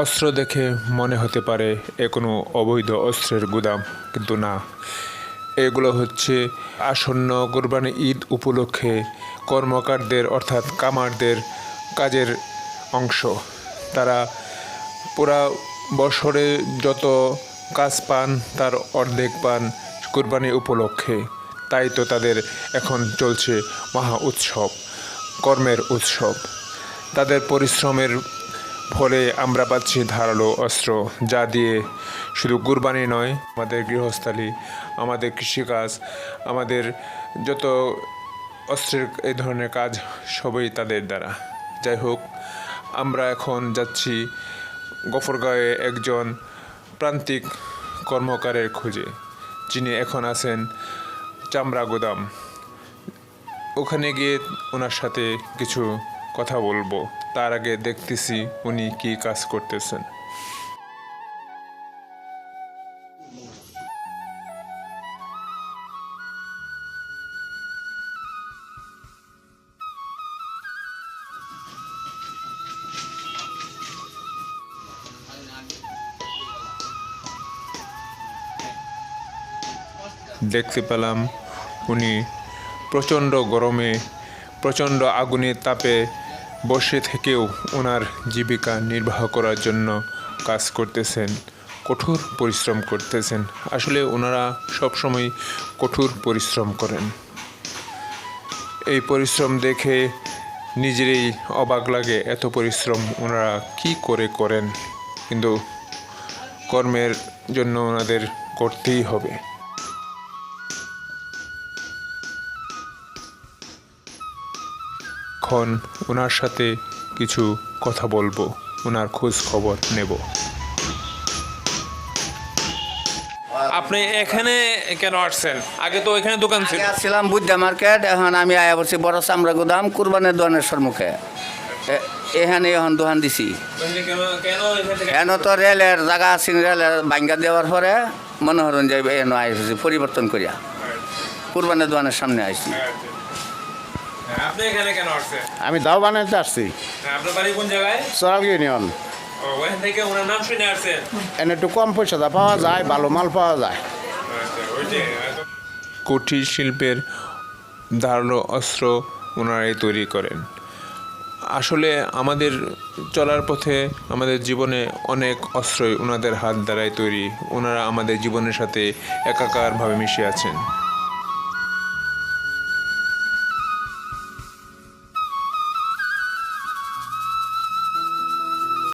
অস্ত্র দেখে মনে হতে পারে এ কোনো অবৈধ অস্ত্রের গুদাম, কিন্তু না। এগুলো হচ্ছে আসন্ন কোরবানি ঈদ উপলক্ষে কর্মকারদের, অর্থাৎ কামারদের কাজের অংশ। তারা পুরা বছরে যত কাজ পান, তার অর্ধেক পান কোরবানি উপলক্ষে। তাই তো তাদের এখন চলছে মহা উৎসব, কর্মের উৎসব। তাদের পরিশ্রমের ফলে আমরা পাচ্ছি ধারালো অস্ত্র, যা দিয়ে শুধু কুরবানি নয়, আমাদের গৃহস্থালী, আমাদের কৃষিকাজ, আমাদের যত অস্ত্রের এই ধরনের কাজ, সবই তাদের দ্বারা। যাই হোক, আমরা এখন যাচ্ছি গফরগাঁয়ে একজন প্রান্তিক কর্মকারের খোঁজে, যিনি এখন আছেন চামড়া গোদাম। ওখানে গিয়ে ওনার সাথে কিছু কথা বলব। তার আগে দেখতেছি উনি কি কাজ করতেছেন। দেখতে পেলাম উনি প্রচণ্ড গরমে, প্রচণ্ড আগুনের তাপে বসে থেকেও ওনার জীবিকা নির্বাহ করার জন্য কাজ করতেছেন, কঠোর পরিশ্রম করতেছেন। আসলে ওনারা সবসময় কঠোর পরিশ্রম করেন। এই পরিশ্রম দেখে নিজেরই অবাক লাগে, এত পরিশ্রম ওনারা কি করে করেন। কিন্তু কর্মের জন্য ওনাদের করতেই হবে। এখন ওনার সাথে কিছু কথা বলব ওনার খোঁজ খবর নেব। আপনি এখানে কেন আসছেন? আগে তো এখানে দোকান ছিল। আসছিলাম বুদ্ধা মার্কেট এখন আমি আয়া বলছি বড় চামড়া গুদাম কুরবানের দোকানের সম্মুখে। এখানে এখন দোকান দিছি। কেন কেন এখান তো রেলের জায়গা আছে রেলের ভাঙ্গা দেওয়ার পরে মনে হরণ যাইবে এন আইসি পরিবর্তন করিয়া। কুরবানের দোকানের সামনে আইসি আপনি এখানে কেন আসছেন? আমি দাও বানাইতে আসছি। হ্যাঁ, আপনার বাড়ি কোন জায়গায়? সরাল ইউনিয়ন। ওখান থেকে ওনার নাম শুনে আসছেন? এনে একটু কম পয়সাটা পাওয়া যায় ভালো মাল পাওয়া যায়। আচ্ছা, কুটির শিল্পের ধারালো অস্ত্র ওনারাই তৈরি করেন। আসলে আমাদের চলার পথে আমাদের জীবনে অনেক অস্ত্রই ওনাদের হাত দ্বারাই তৈরি। ওনারা আমাদের জীবনের সাথে একাকারভাবে মিশে আছেন।